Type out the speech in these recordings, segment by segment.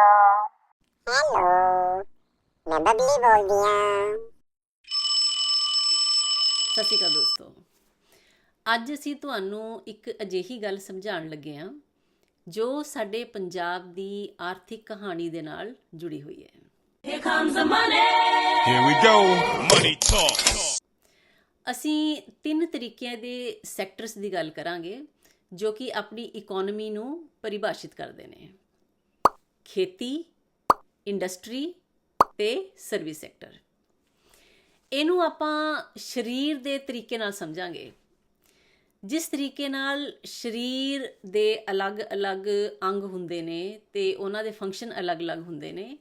ਹਾਂ ਹੈਲੋ ਮੈਂ ਬਬਲੀ ਬੋਲਦੀ ਹਾਂ ਸਤਿ ਸ਼੍ਰੀ ਅਕਾਲ ਦੋਸਤੋ। ਅੱਜ ਅਸੀਂ ਤੁਹਾਨੂੰ ਇੱਕ ਅਜਿਹੀ ਗੱਲ ਸਮਝਾਉਣ ਲੱਗੇ ਹਾਂ ਜੋ ਸਾਡੇ ਪੰਜਾਬ ਦੀ ਆਰਥਿਕ ਕਹਾਣੀ ਦੇ ਨਾਲ ਜੁੜੀ ਹੋਈ ਹੈ। Here we go. Money talk. ਅਸੀਂ ਤਿੰਨ ਤਰੀਕਿਆਂ ਦੇ ਸੈਕਟਰਸ ਦੀ ਗੱਲ ਕਰਾਂਗੇ ਜੋ ਕਿ ਆਪਣੀ ਇਕਨੋਮੀ ਨੂੰ ਪਰਿਭਾਸ਼ਿਤ ਕਰਦੇ ਨੇ। ਖੇਤੀ, ਇੰਡਸਟਰੀ ਤੇ ਸਰਵਿਸ ਸੈਕਟਰ। ਇਹਨੂੰ ਆਪਾਂ ਸਰੀਰ ਦੇ ਤਰੀਕੇ ਨਾਲ ਸਮਝਾਂਗੇ। ਜਿਸ ਤਰੀਕੇ ਨਾਲ ਸਰੀਰ ਦੇ ਅਲੱਗ-ਅਲੱਗ ਅੰਗ ਹੁੰਦੇ ਨੇ ਤੇ ਉਹਨਾਂ ਦੇ ਫੰਕਸ਼ਨ ਅਲੱਗ-ਅਲੱਗ ਹੁੰਦੇ ਨੇ,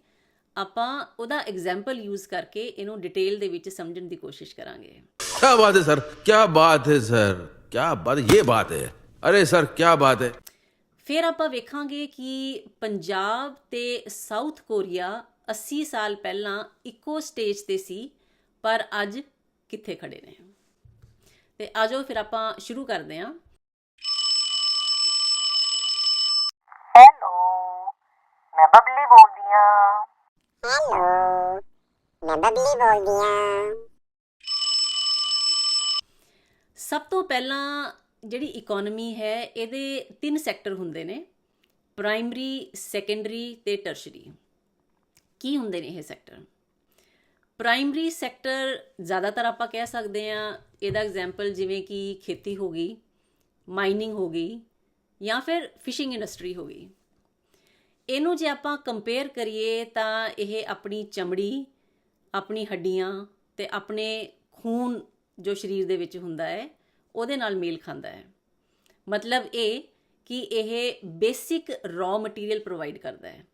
ਆਪਾਂ ਉਹਦਾ ਐਗਜ਼ਾਮਪਲ ਯੂਜ਼ ਕਰਕੇ ਇਹਨੂੰ ਡਿਟੇਲ ਦੇ ਵਿੱਚ ਸਮਝਣ ਦੀ ਕੋਸ਼ਿਸ਼ ਕਰਾਂਗੇ। ਕੀ ਬਾਤ ਹੈ ਸਰ ਕੀ ਬਾਤ ਹੈ ਸਰ ਕੀ ਬਾਤ, ਇਹ ਬਾਤ ਹੈ। ਅਰੇ ਸਰ ਕੀ ਬਾਤ ਹੈ? ਫਿਰ ਆਪਾਂ ਵੇਖਾਂਗੇ ਕਿ ਪੰਜਾਬ ਤੇ ਸਾਊਥ ਕੋਰੀਆ 80 ਸਾਲ ਪਹਿਲਾਂ ਇੱਕੋ ਸਟੇਜ ਤੇ ਸੀ ਪਰ ਅੱਜ ਕਿੱਥੇ ਖੜੇ ਨੇ? ਤੇ ਆਜੋ ਫਿਰ ਆਪਾਂ ਸ਼ੁਰੂ ਕਰਦੇ ਹਾਂ। ਹੈਲੋ ਮੈਂ ਬਬਲੀ ਬੋਲਦੀ ਹਾਂ। ਹੈਲੋ ਮੈਂ ਬਬਲੀ ਬੋਲਦੀ ਹਾਂ। ਸਭ ਤੋਂ ਪਹਿਲਾਂ ਜਿਹੜੀ ਇਕਨੋਮੀ ਹੈ, ਇਹਦੇ ਤਿੰਨ ਸੈਕਟਰ ਹੁੰਦੇ ਨੇ ਪ੍ਰਾਇਮਰੀ ਸੈਕੰਡਰੀ ਤੇ ਟਰਸ਼ਰੀ ਕੀ ਹੁੰਦੇ ਨੇ ਇਹ ਸੈਕਟਰ ਪ੍ਰਾਇਮਰੀ ਸੈਕਟਰ ਜ਼ਿਆਦਾਤਰ ਆਪਾਂ ਕਹਿ ਸਕਦੇ ਹਾਂ, ਇਹਦਾ ਐਗਜ਼ਾਮਪਲ ਜਿਵੇਂ ਕਿ ਖੇਤੀ ਹੋ ਗਈ ਮਾਈਨਿੰਗ ਹੋ ਗਈ, ਜਾਂ ਫਿਰ ਫਿਸ਼ਿੰਗ ਇੰਡਸਟਰੀ ਹੋ ਗਈ। ਇਹਨੂੰ ਜੇ ਆਪਾਂ ਕੰਪੇਅਰ ਕਰੀਏ ਤਾਂ ਇਹ ਆਪਣੀ ਚਮੜੀ, ਆਪਣੀ ਹੱਡੀਆਂ ਤੇ ਆਪਣੇ ਖੂਨ ਜੋ ਸਰੀਰ ਦੇ ਵਿੱਚ ਹੁੰਦਾ ਹੈ ਉਹਦੇ ਨਾਲ ਮੇਲ ਖਾਂਦਾ ਹੈ। ਮਤਲਬ ਇਹ ਕਿ ਇਹ ਬੇਸਿਕ ਰॉ ਮਟੀਰੀਅਲ ਪ੍ਰੋਵਾਈਡ ਕਰਦਾ ਹੈ।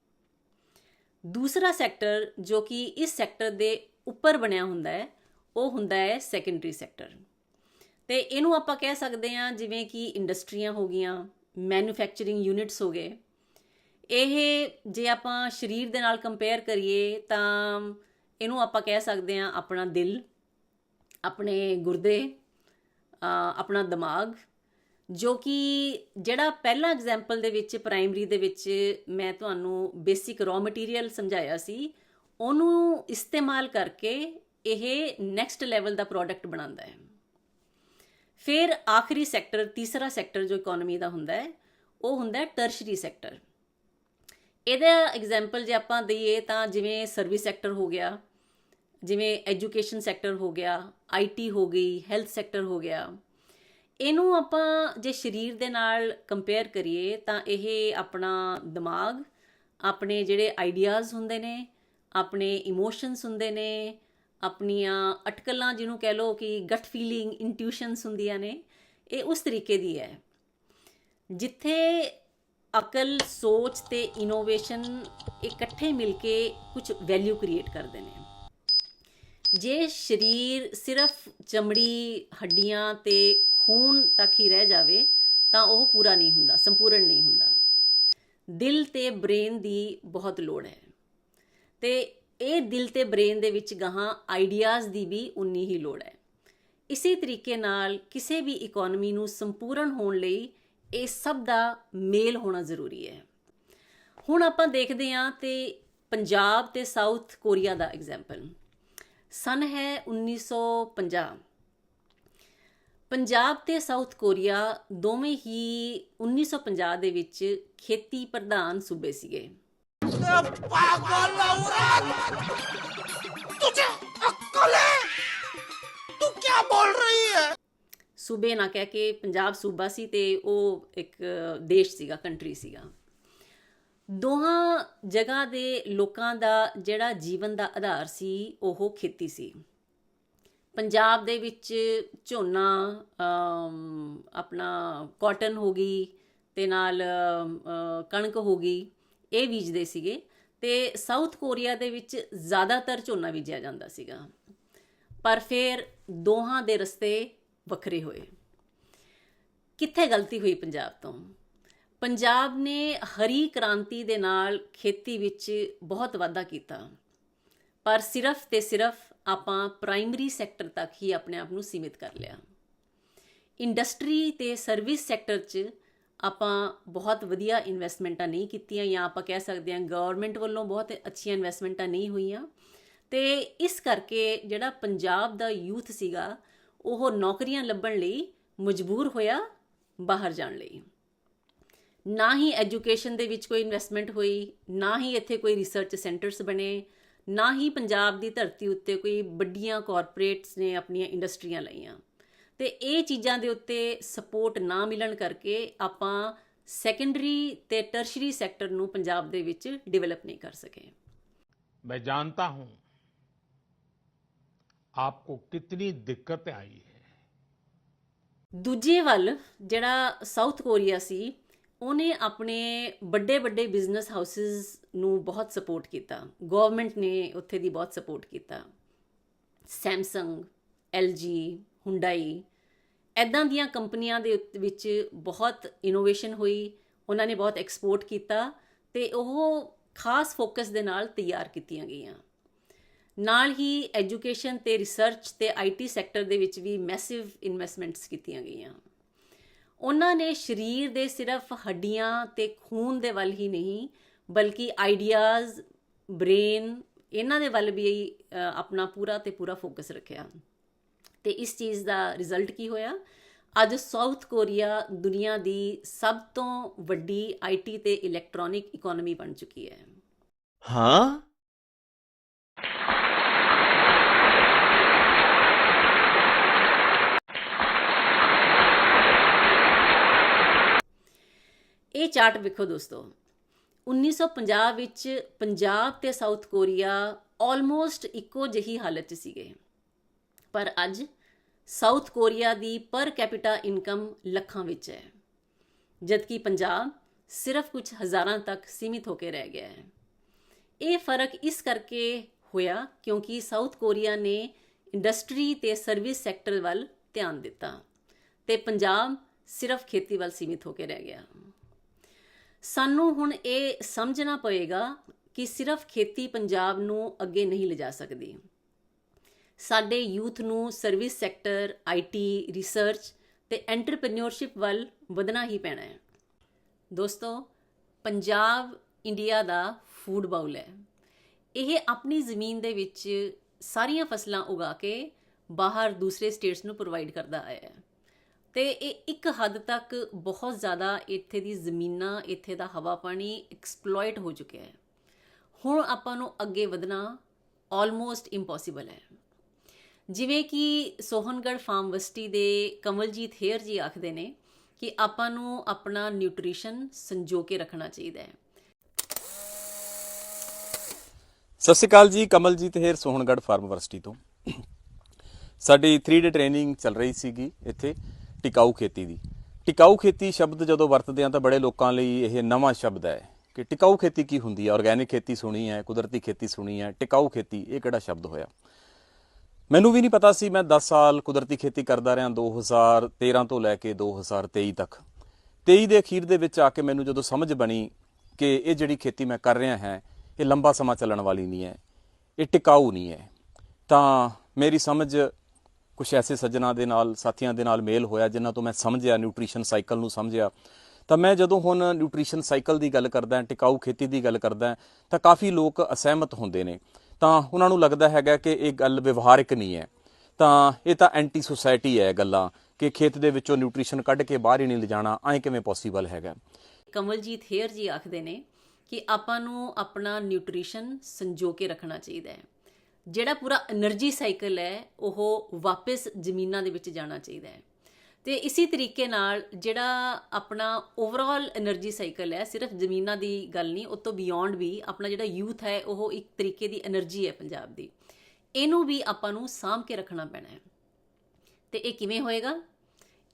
ਦੂਸਰਾ ਸੈਕਟਰ ਜੋ ਕਿ ਇਸ ਸੈਕਟਰ ਦੇ ਉੱਪਰ ਬਣਿਆ ਹੁੰਦਾ ਹੈ, ਉਹ ਹੁੰਦਾ ਹੈ ਸੈਕੰਡਰੀ ਸੈਕਟਰ ਤੇ ਇਹਨੂੰ ਆਪਾਂ ਕਹਿ ਸਕਦੇ ਹਾਂ ਜਿਵੇਂ ਕਿ ਇੰਡਸਟਰੀਆਂ ਹੋ ਗਈਆਂ ਮੈਨੂਫੈਕਚਰਿੰਗ ਯੂਨਿਟਸ ਹੋ ਗਏ। ਇਹ ਜੇ ਆਪਾਂ ਸਰੀਰ ਦੇ ਨਾਲ ਕੰਪੇਅਰ ਕਰੀਏ ਤਾਂ ਇਹਨੂੰ ਆਪਾਂ ਕਹਿ ਸਕਦੇ ਹਾਂ ਆਪਣਾ ਦਿਲ, ਆਪਣੇ ਗੁਰਦੇ ਆਪਣਾ ਦਿਮਾਗ, ਜੋ ਕਿ ਜਿਹੜਾ ਪਹਿਲਾ ਐਗਜ਼ਾਮਪਲ ਦੇ ਵਿੱਚ ਪ੍ਰਾਇਮਰੀ ਦੇ ਵਿੱਚ ਮੈਂ ਤੁਹਾਨੂੰ ਬੇਸਿਕ ਰॉ ਮਟੀਰੀਅਲ ਸਮਝਾਇਆ ਸੀ, ਉਹਨੂੰ ਇਸਤੇਮਾਲ ਕਰਕੇ ਇਹ ਨੈਕਸਟ ਲੈਵਲ ਦਾ ਪ੍ਰੋਡਕਟ ਬਣਾਉਂਦਾ ਹੈ। ਫਿਰ ਆਖਰੀ ਸੈਕਟਰ ਤੀਸਰਾ ਸੈਕਟਰ ਜੋ ਇਕਨੋਮੀ ਦਾ ਹੁੰਦਾ ਹੈ, ਉਹ ਹੁੰਦਾ ਹੈ ਟਰਸ਼ਰੀ ਸੈਕਟਰ ਇਹਦਾ ਐਗਜ਼ਾਮਪਲ ਜੇ ਆਪਾਂ ਦਈਏ ਤਾਂ ਜਿਵੇਂ ਸਰਵਿਸ ਸੈਕਟਰ ਹੋ ਗਿਆ ਜਿਵੇਂ ਐਜੂਕੇਸ਼ਨ ਸੈਕਟਰ ਹੋ ਗਿਆ ਆਈਟੀ ਹੋ ਗਈ, ਹੈਲਥ ਸੈਕਟਰ ਹੋ ਗਿਆ। ਇਹਨੂੰ ਆਪਾਂ ਜੇ ਸਰੀਰ ਦੇ ਨਾਲ ਕੰਪੇਅਰ ਕਰੀਏ ਤਾਂ ਇਹ ਆਪਣਾ ਦਿਮਾਗ, ਆਪਣੇ ਜਿਹੜੇ ਆਈਡੀਆਜ਼ ਹੁੰਦੇ ਨੇ, ਆਪਣੇ ਇਮੋਸ਼ਨਸ ਹੁੰਦੇ ਨੇ, ਆਪਣੀਆਂ ਅਟਕਲਾਂ ਜਿਹਨੂੰ ਕਹਿ ਲਓ ਕਿ ਗਟ ਫੀਲਿੰਗ ਇੰਟਿਊਸ਼ਨਸ ਹੁੰਦੀਆਂ ਨੇ, ਇਹ ਉਸ ਤਰੀਕੇ ਦੀ ਹੈ। ਜਿੱਥੇ ਅਕਲ, ਸੋਚ ਤੇ ਇਨੋਵੇਸ਼ਨ ਇਕੱਠੇ ਮਿਲ ਕੇ ਕੁਝ ਵੈਲਿਊ ਕ੍ਰੀਏਟ ਕਰਦੇ ਨੇ। ਜੇ ਸਰੀਰ ਸਿਰਫ ਚਮੜੀ, ਹੱਡੀਆਂ ਤੇ ਖੂਨ ਤੱਕ ਹੀ ਰਹਿ ਜਾਵੇ, ਤਾਂ ਉਹ ਪੂਰਾ ਨਹੀਂ ਹੁੰਦਾ, ਸੰਪੂਰਨ ਨਹੀਂ ਹੁੰਦਾ। ਦਿਲ ਤੇ ਬ੍ਰੇਨ ਦੀ ਬਹੁਤ ਲੋੜ ਹੈ। ਤੇ ਇਹ ਦਿਲ ਤੇ ਬ੍ਰੇਨ ਦੇ ਵਿੱਚ ਗਾਹਾਂ ਆਈਡੀਆਜ਼ ਦੀ ਵੀ ਉਨੀ ਹੀ ਲੋੜ ਹੈ। ਇਸੇ ਤਰੀਕੇ ਨਾਲ ਕਿਸੇ ਵੀ ਇਕਨੋਮੀ ਨੂੰ ਸੰਪੂਰਨ ਹੋਣ ਲਈ ਇਹ ਸਭ ਦਾ ਮੇਲ ਹੋਣਾ ਜ਼ਰੂਰੀ ਹੈ। ਹੁਣ ਆਪਾਂ ਦੇਖਦੇ ਹਾਂ ਤੇ ਪੰਜਾਬ ਤੇ ਸਾਊਥ ਕੋਰੀਆ ਦਾ ਐਗਜ਼ਾਮਪਲ। ਸਨ ਹੈ 1950 ਪੰਜਾਬ ਤੇ ਸਾਊਥ ਕੋਰੀਆ ਦੋਵੇਂ ਹੀ 1950 ਦੇ ਵਿੱਚ ਖੇਤੀ ਪ੍ਰਧਾਨ ਸੂਬੇ ਸੀਗੇ। ਸੂਬੇ ਨਾ ਕਹਿ ਕੇ ਪੰਜਾਬ ਸੂਬਾ ਸੀ ਤੇ ਉਹ ਇੱਕ ਦੇਸ਼ ਸੀਗਾ ਕੰਟਰੀ ਸੀਗਾ। ਦੋਹਾਂ ਜਗ੍ਹਾ ਦੇ ਲੋਕਾਂ ਦਾ ਜਿਹੜਾ ਜੀਵਨ ਦਾ ਆਧਾਰ ਸੀ, ਉਹ ਖੇਤੀ ਸੀ। ਪੰਜਾਬ ਦੇ ਵਿੱਚ ਝੋਨਾ ਆਪਣਾ ਕਾਟਨ ਹੋ ਗਈ ਤੇ ਨਾਲ ਕਣਕ ਹੋ ਗਈ, ਇਹ ਬੀਜਦੇ ਸੀਗੇ। ਤੇ ਸਾਊਥ ਕੋਰੀਆ ਦੇ ਵਿੱਚ ਜ਼ਿਆਦਾਤਰ ਝੋਨਾ ਬੀਜਿਆ ਜਾਂਦਾ ਸੀਗਾ। ਪਰ ਫਿਰ ਦੋਹਾਂ ਦੇ ਰਸਤੇ ਵੱਖਰੇ ਹੋਏ। ਕਿੱਥੇ ਗਲਤੀ ਹੋਈ ਪੰਜਾਬ ਤੋਂ? ਪੰਜਾਬ ਨੇ ਹਰੀ ਕ੍ਰਾਂਤੀ ਦੇ ਨਾਲ ਖੇਤੀ ਵਿੱਚ ਬਹੁਤ ਵਾਧਾ ਕੀਤਾ। ਪਰ ਸਿਰਫ ਤੇ ਸਿਰਫ ਆਪਾਂ ਪ੍ਰਾਇਮਰੀ ਸੈਕਟਰ ਤੱਕ ਹੀ ਆਪਣੇ ਆਪ ਨੂੰ ਸੀਮਿਤ ਕਰ ਲਿਆ। ਇੰਡਸਟਰੀ ਤੇ ਸਰਵਿਸ ਸੈਕਟਰ 'ਚ ਆਪਾਂ ਬਹੁਤ ਵਧੀਆ ਇਨਵੈਸਟਮੈਂਟਾਂ ਨਹੀਂ ਕੀਤੀਆਂ ਜਾਂ ਆਪਾਂ ਕਹਿ ਸਕਦੇ ਹਾਂ ਗਵਰਨਮੈਂਟ ਵੱਲੋਂ ਬਹੁਤ ਅੱਛੀਆਂ ਇਨਵੈਸਟਮੈਂਟਾਂ ਨਹੀਂ ਹੋਈਆਂ। ਤੇ ਇਸ ਕਰਕੇ ਜਿਹੜਾ ਪੰਜਾਬ ਦਾ ਯੂਥ ਸੀਗਾ, ਉਹ ਨੌਕਰੀਆਂ ਲੱਭਣ ਲਈ ਮਜਬੂਰ ਹੋਇਆ ਬਾਹਰ ਜਾਣ ਲਈ। ਨਾ ਹੀ ਐਜੂਕੇਸ਼ਨ ਦੇ ਵਿੱਚ ਕੋਈ ਇਨਵੈਸਟਮੈਂਟ ਹੋਈ ਨਾ ਹੀ ਇੱਥੇ ਕੋਈ ਰਿਸਰਚ ਸੈਂਟਰਸ ਬਣੇ ਨਾ ਹੀ ਪੰਜਾਬ ਦੀ ਧਰਤੀ ਉੱਤੇ ਕੋਈ ਵੱਡੀਆਂ ਕਾਰਪੋਰੇਟਸ ਨੇ ਆਪਣੀਆਂ ਇੰਡਸਟਰੀਆਂ ਲਾਈਆਂ ਤੇ ਇਹ ਚੀਜ਼ਾਂ ਦੇ ਉੱਤੇ ਸਪੋਰਟ ਨਾ ਮਿਲਣ ਕਰਕੇ ਆਪਾਂ ਸੈਕੰਡਰੀ ਤੇ ਟਰਸ਼ਰੀ ਸੈਕਟਰ ਨੂੰ ਪੰਜਾਬ ਦੇ ਵਿੱਚ ਡਿਵੈਲਪ ਨਹੀਂ ਕਰ ਸਕੇ मैं जानता हूं आपको कितनी दिक्कतें आई है ਦੂਜੇ ਵੱਲ ਜਿਹੜਾ ਸਾਊਥ ਕੋਰੀਆ ਸੀ ਉਹਨੇ ਆਪਣੇ ਵੱਡੇ ਵੱਡੇ ਬਿਜ਼ਨਸ ਹਾਊਸਸ ਨੂੰ ਬਹੁਤ ਸਪੋਰਟ ਕੀਤਾ। ਗਵਰਨਮੈਂਟ ਨੇ ਉੱਥੇ ਦੀ ਬਹੁਤ ਸਪੋਰਟ ਕੀਤਾ। ਸੈਮਸੰਗ LG ਹੁੰਡਾਈ ਐਦਾਂ ਦੀਆਂ ਕੰਪਨੀਆਂ ਦੇ ਵਿੱਚ ਬਹੁਤ ਇਨੋਵੇਸ਼ਨ ਹੋਈ। ਉਹਨਾਂ ਨੇ ਬਹੁਤ ਐਕਸਪੋਰਟ ਕੀਤਾ ਤੇ ਉਹ ਖਾਸ ਫੋਕਸ ਦੇ ਨਾਲ ਤਿਆਰ ਕੀਤੀਆਂ ਗਈਆਂ। ਨਾਲ ਹੀ ਐਜੂਕੇਸ਼ਨ ਤੇ ਰਿਸਰਚ ਤੇ ਆਈਟੀ ਸੈਕਟਰ ਦੇ ਵਿੱਚ ਵੀ ਮੈਸਿਵ ਇਨਵੈਸਟਮੈਂਟਸ ਕੀਤੀਆਂ ਗਈਆਂ। ਉਹਨਾਂ ਨੇ ਸਰੀਰ ਦੇ ਸਿਰਫ ਹੱਡੀਆਂ ਤੇ ਖੂਨ ਦੇ ਵੱਲ ਹੀ ਨਹੀਂ, ਬਲਕਿ ਆਈਡੀਆਜ਼, ਬ੍ਰੇਨ, ਇਹਨਾਂ ਦੇ ਵੱਲ ਵੀ ਆਪਣਾ ਪੂਰਾ ਤੇ ਪੂਰਾ ਫੋਕਸ ਰੱਖਿਆ। ਤੇ ਇਸ ਚੀਜ਼ ਦਾ ਰਿਜ਼ਲਟ ਕੀ ਹੋਇਆ? ਅੱਜ ਸਾਊਥ ਕੋਰੀਆ ਦੁਨੀਆ ਦੀ ਸਭ ਤੋਂ ਵੱਡੀ ਆਈਟੀ ਤੇ ਇਲੈਕਟ੍ਰੋਨਿਕ ਇਕਨੋਮੀ ਬਣ ਚੁੱਕੀ ਹੈ। ਹਾਂ ਇਹ ਚਾਰਟ ਵੇਖੋ ਦੋਸਤੋ। 1950 ਵਿੱਚ ਪੰਜਾਬ ਤੇ ਸਾਊਥ ਕੋਰੀਆ ਆਲਮੋਸਟ ਇੱਕੋ ਜਿਹੀ ਹਾਲਤ 'ਚ ਸੀਗੇ। ਪਰ ਅੱਜ ਸਾਊਥ ਕੋਰੀਆ ਦੀ ਪਰ ਕੈਪੀਟਾ ਇਨਕਮ ਲੱਖਾਂ ਵਿੱਚ ਹੈ। ਜਦਕਿ ਪੰਜਾਬ ਸਿਰਫ ਕੁਝ ਹਜ਼ਾਰਾਂ ਤੱਕ ਸੀਮਿਤ ਹੋ ਕੇ ਰਹਿ ਗਿਆ ਹੈ। ਇਹ ਫ਼ਰਕ ਇਸ ਕਰਕੇ ਹੋਇਆ ਕਿਉਂਕਿ ਸਾਊਥ ਕੋਰੀਆ ਨੇ ਇੰਡਸਟਰੀ ਤੇ ਸਰਵਿਸ ਸੈਕਟਰ ਵੱਲ ਧਿਆਨ ਦਿੱਤਾ ਤੇ ਪੰਜਾਬ ਸਿਰਫ ਖੇਤੀ ਵੱਲ ਸੀਮਿਤ ਹੋ ਕੇ ਰਹਿ ਗਿਆ। ਸਾਨੂੰ ਹੁਣ ਇਹ ਸਮਝਣਾ ਪਏਗਾ ਕਿ ਸਿਰਫ ਖੇਤੀ ਪੰਜਾਬ ਨੂੰ ਅੱਗੇ ਨਹੀਂ ਲਿਜਾ ਸਕਦੀ। ਸਾਡੇ ਯੂਥ ਨੂੰ ਸਰਵਿਸ ਸੈਕਟਰ ਆਈਟੀ ਰਿਸਰਚ ਤੇ ਐਂਟਰਪ੍ਰੀਨਿਓਰਸ਼ਿਪ ਵੱਲ ਵਧਣਾ ਹੀ ਪੈਣਾ ਹੈ। ਦੋਸਤੋ, ਪੰਜਾਬ ਇੰਡੀਆ ਦਾ ਫੂਡ ਬਾਉਲ ਹੈ। ਇਹ ਆਪਣੀ ਜ਼ਮੀਨ ਦੇ ਵਿੱਚ ਸਾਰੀਆਂ ਫਸਲਾਂ ਉਗਾ ਕੇ ਬਾਹਰ ਦੂਸਰੇ ਸਟੇਟਸ ਨੂੰ ਪ੍ਰੋਵਾਈਡ ਕਰਦਾ ਆਇਆ ਹੈ। ਤੇ ਇਹ ਇੱਕ ਹੱਦ ਤੱਕ ਬਹੁਤ ਜ਼ਿਆਦਾ ਇੱਥੇ ਦੀ ਜ਼ਮੀਨਾਂ, ਇੱਥੇ ਦਾ ਹਵਾ ਪਾਣੀ ਐਕਸਪਲੋਇਟ ਹੋ ਚੁੱਕਿਆ ਹੈ। ਹੁਣ ਆਪਾਂ ਨੂੰ ਅੱਗੇ ਵਧਣਾ ਆਲਮੋਸਟ ਇੰਪੋਸੀਬਲ ਹੈ। ਜਿਵੇਂ ਕਿ ਸੋਹਨਗੜ ਫਾਰਮਵਸਟੀ ਦੇ ਕਮਲਜੀਤ ਹੇਅਰ ਜੀ ਆਖਦੇ ਨੇ ਕਿ ਆਪਾਂ ਨੂੰ ਆਪਣਾ ਨਿਊਟ੍ਰੀਸ਼ਨ ਸੰਜੋ ਕੇ ਰੱਖਣਾ ਚਾਹੀਦਾ ਹੈ। ਸਤਿ ਸ਼੍ਰੀ ਅਕਾਲ ਜੀ, ਕਮਲਜੀਤ ਹੇਰ ਸੋਹਣਗੜ੍ਹ ਫਾਰਮ ਯੂਨੀਵਰਸਿਟੀ ਤੋਂ। ਸਾਡੀ 3 ਡੇ ਟ੍ਰੇਨਿੰਗ ਚੱਲ ਰਹੀ ਸੀਗੀ ਇੱਥੇ। ਟਿਕਾਊ ਖੇਤੀ ਦੀ। ਟਿਕਾਊ ਖੇਤੀ ਸ਼ਬਦ ਜਦੋਂ ਵਰਤਦੇ ਆ ਤਾਂ ਬੜੇ ਲੋਕਾਂ ਲਈ ਇਹ ਨਵਾਂ ਸ਼ਬਦ ਹੈ ਕਿ ਟਿਕਾਊ ਖੇਤੀ ਕੀ ਹੁੰਦੀ ਹੈ? ਆਰਗੈਨਿਕ ਖੇਤੀ ਸੁਣੀ ਹੈ, ਕੁਦਰਤੀ ਖੇਤੀ ਸੁਣੀ ਹੈ, ਟਿਕਾਊ ਖੇਤੀ, ਇਹ ਕਿਹੜਾ ਸ਼ਬਦ ਹੋਇਆ? ਮੈਨੂੰ ਵੀ ਨਹੀਂ ਪਤਾ ਸੀ, ਮੈਂ 10 ਸਾਲ ਕੁਦਰਤੀ ਖੇਤੀ ਕਰਦਾ ਰਿਹਾ 2013 ਤੋਂ ਲੈ ਕੇ 2023 ਤੱਕ। 23 ਦੇ ਅਖੀਰ ਦੇ ਵਿੱਚ ਆ ਕੇ ਮੈਨੂੰ ਜਦੋਂ ਸਮਝ ਬਣੀ ਕਿ ਇਹ ਜਿਹੜੀ ਖੇਤੀ ਮੈਂ ਕਰ ਰਿਹਾ ਹੈ, ਇਹ ਲੰਬਾ ਸਮਾਂ ਚੱਲਣ ਵਾਲੀ ਨਹੀਂ ਹੈ, ਇਹ ਟਿਕਾਊ ਨਹੀਂ ਹੈ, ਤਾਂ ਮੇਰੀ ਸਮਝ ਕੁਝ ਐਸੇ ਸੱਜਣਾ ਦੇ ਨਾਲ, ਸਾਥੀਆਂ ਦੇ ਨਾਲ ਮੇਲ ਹੋਇਆ, ਜਿਨ੍ਹਾਂ ਤੋਂ ਮੈਂ ਸਮਝਿਆ ਨਿਊਟ੍ਰੀਸ਼ਨ ਸਾਈਕਲ ਨੂੰ ਸਮਝਿਆ। ਤਾਂ ਮੈਂ ਜਦੋਂ ਹੁਣ ਨਿਊਟ੍ਰੀਸ਼ਨ ਸਾਈਕਲ ਦੀ ਗੱਲ ਕਰਦਾ, ਟਿਕਾਊ ਖੇਤੀ ਦੀ ਗੱਲ ਕਰਦਾ, ਤਾਂ ਕਾਫੀ ਲੋਕ ਅਸਹਿਮਤ ਹੁੰਦੇ ਨੇ। ਤਾਂ ਉਹਨਾਂ ਨੂੰ ਲੱਗਦਾ ਹੈਗਾ ਕਿ ਇਹ ਗੱਲ ਵਿਵਹਾਰਿਕ ਨਹੀਂ ਹੈ। ਤਾਂ ਇਹ ਤਾਂ ਐਂਟੀ ਸੁਸਾਇਟੀ ਹੈ ਗੱਲਾਂ, ਕਿ ਖੇਤ ਦੇ ਵਿੱਚੋਂ ਨਿਊਟ੍ਰੀਸ਼ਨ ਕੱਢ ਕੇ ਬਾਹਰ ਹੀ ਨਹੀਂ ਲਿਜਾਣਾ, ਐਂ ਕਿਵੇਂ ਪੋਸੀਬਲ ਹੈਗਾ? ਕਮਲਜੀਤ ਹੇਅਰ ਜੀ ਆਖਦੇ ਨੇ ਕਿ ਆਪਾਂ ਨੂੰ ਆਪਣਾ ਨਿਊਟ੍ਰੀਸ਼ਨ ਸੰਜੋ ਕੇ ਰੱਖਣਾ ਚਾਹੀਦਾ ਹੈ। ਜਿਹੜਾ ਪੂਰਾ એનર્ਜੀ ਸਾਈਕਲ ਹੈ, ਉਹ ਵਾਪਸ ਜ਼ਮੀਨਾਂ ਦੇ ਵਿੱਚ ਜਾਣਾ ਚਾਹੀਦਾ ਹੈ। ਤੇ ਇਸੇ ਤਰੀਕੇ ਨਾਲ ਜਿਹੜਾ ਆਪਣਾ ਓਵਰਆਲ એનર્ਜੀ ਸਾਈਕਲ ਹੈ, ਸਿਰਫ ਜ਼ਮੀਨਾਂ ਦੀ ਗੱਲ ਨਹੀਂ ਉਸ ਤੋਂ ਬਿਯੋਂਡ ਵੀ ਆਪਣਾ ਜਿਹੜਾ ਯੂਥ ਹੈ, ਉਹ ਇੱਕ ਤਰੀਕੇ ਦੀ એનર્ਜੀ ਹੈ ਪੰਜਾਬ ਦੀ। ਇਹਨੂੰ ਵੀ ਆਪਾਂ ਨੂੰ ਸਾਂਭ ਕੇ ਰੱਖਣਾ ਪੈਣਾ ਹੈ। ਤੇ ਇਹ ਕਿਵੇਂ ਹੋਏਗਾ?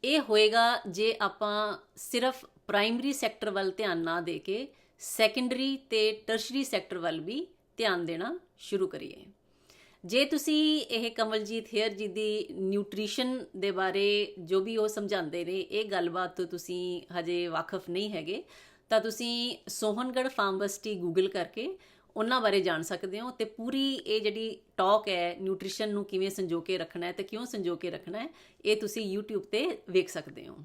ਇਹ ਹੋਏਗਾ ਜੇ ਆਪਾਂ ਸਿਰਫ ਪ੍ਰਾਇਮਰੀ ਸੈਕਟਰ ਵੱਲ ਧਿਆਨ ਨਾ ਦੇ ਕੇ ਸੈਕੰਡਰੀ ਤੇ ਟਰਸ਼ਰੀ ਸੈਕਟਰ ਵੱਲ ਵੀ ਧਿਆਨ ਦੇਣਾ ਸ਼ੁਰੂ ਕਰੀਏ। ਜੇ ਤੁਸੀਂ ਇਹ ਕਮਲਜੀਤ ਹੇਅਰ ਜੀ ਦੀ ਨਿਊਟ੍ਰੀਸ਼ਨ ਦੇ ਬਾਰੇ ਜੋ ਵੀ ਉਹ ਸਮਝਾਉਂਦੇ ਨੇ, ਇਹ ਗੱਲਬਾਤ ਤੋਂ ਤੁਸੀਂ ਹਜੇ ਵਾਕਿਫ ਨਹੀਂ ਹੈਗੇ, ਤਾਂ ਤੁਸੀਂ ਸੋਹਨਗੜ ਫਾਰਮਵਸਟੀ ਗੂਗਲ ਕਰਕੇ ਉਹਨਾਂ ਬਾਰੇ ਜਾਣ ਸਕਦੇ ਹੋ ਤੇ ਪੂਰੀ ਇਹ ਜਿਹੜੀ ਟਾਕ ਹੈ ਨਿਊਟ੍ਰੀਸ਼ਨ ਨੂੰ ਕਿਵੇਂ ਸੰਜੋ ਕੇ ਰੱਖਣਾ ਹੈ ਤੇ ਕਿਉਂ ਸੰਜੋ ਕੇ ਰੱਖਣਾ ਹੈ, ਇਹ ਤੁਸੀਂ YouTube ਤੇ ਵੇਖ ਸਕਦੇ ਹੋ।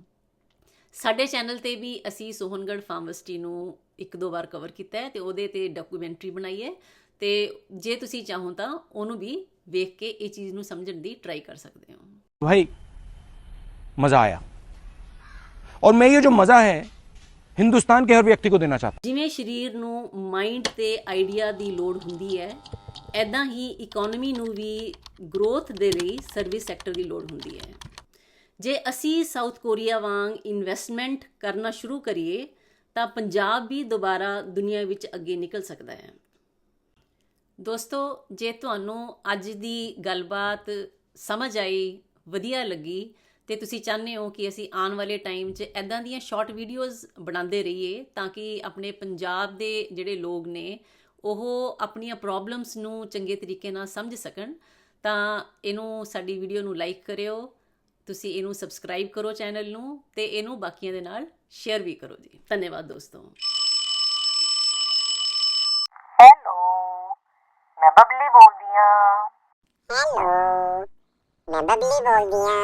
ਸਾਡੇ ਚੈਨਲ ਤੇ ਵੀ ਅਸੀਂ ਸੋਹਨਗੜ੍ਹ ਫਾਰਮਸਿਟੀ ਨੂੰ ਇੱਕ ਦੋ ਵਾਰ ਕਵਰ ਕੀਤਾ ਹੈ ਤੇ ਉਹਦੇ ਤੇ ਡਾਕੂਮੈਂਟਰੀ ਬਣਾਈ ਹੈ। ਤੇ ਜੇ ਤੁਸੀਂ ਚਾਹੋ ਤਾਂ ਉਹਨੂੰ ਵੀ ਵੇਖ ਕੇ ਇਹ ਚੀਜ਼ ਨੂੰ ਸਮਝਣ ਦੀ ਟਰਾਈ ਕਰ ਸਕਦੇ ਹੋ भाई मज़ा आया और मैं ये जो मज़ा है हिंदुस्तान के हर व्यक्ति को देना चाहता ਜਿਵੇਂ ਸਰੀਰ ਨੂੰ ਮਾਈਂਡ ਤੇ ਆਈਡੀਆ ਦੀ ਲੋੜ ਹੁੰਦੀ ਹੈ ਐਦਾਂ ਹੀ ਇਕਨੋਮੀ ਨੂੰ ਵੀ ਗਰੋਥ ਦੇ ਲਈ ਸਰਵਿਸ ਸੈਕਟਰ ਦੀ ਲੋੜ ਹੁੰਦੀ ਹੈ ਜੇ ਅਸੀਂ ਸਾਊਥ ਕੋਰੀਆ ਵਾਂਗ ਇਨਵੈਸਟਮੈਂਟ ਕਰਨਾ ਸ਼ੁਰੂ ਕਰੀਏ ਤਾਂ ਪੰਜਾਬ ਵੀ ਦੁਬਾਰਾ ਦੁਨੀਆ ਵਿੱਚ ਅੱਗੇ ਨਿਕਲ ਸਕਦਾ ਹੈ ਦੋਸਤੋ, ਜੇ ਤੁਹਾਨੂੰ ਅੱਜ ਦੀ ਗੱਲਬਾਤ ਸਮਝ ਆਈ, ਵਧੀਆ ਲੱਗੀ, ਤੇ ਤੁਸੀਂ ਚਾਹੁੰਦੇ ਹੋ ਕਿ ਅਸੀਂ ਆਉਣ ਵਾਲੇ ਟਾਈਮ 'ਚ ਐਦਾਂ ਦੀਆਂ ਸ਼ਾਰਟ ਵੀਡੀਓਜ਼ ਬਣਾਉਂਦੇ ਰਹੀਏ ਤਾਂ ਕਿ ਆਪਣੇ ਪੰਜਾਬ ਦੇ ਜਿਹੜੇ ਲੋਕ ਨੇ, ਉਹ ਆਪਣੀਆਂ ਪ੍ਰੋਬਲਮਸ ਨੂੰ ਚੰਗੇ ਤਰੀਕੇ ਨਾਲ ਸਮਝ ਸਕਣ, ਤਾਂ ਇਹਨੂੰ ਸਾਡੀ ਵੀਡੀਓ ਨੂੰ ਲਾਈਕ ਕਰਿਓ, ਤੁਸੀਂ ਇਹਨੂੰ ਸਬਸਕ੍ਰਾਈਬ ਕਰੋ ਚੈਨਲ ਨੂੰ ਤੇ ਇਹਨੂੰ ਬਾਕੀਆਂ ਦੇ ਨਾਲ ਸ਼ੇਅਰ ਵੀ ਕਰੋ ਜੀ। ਧੰਨਵਾਦ ਦੋਸਤੋ। मैं बबली बोल दिया हेलो मैं बबली बोल दिया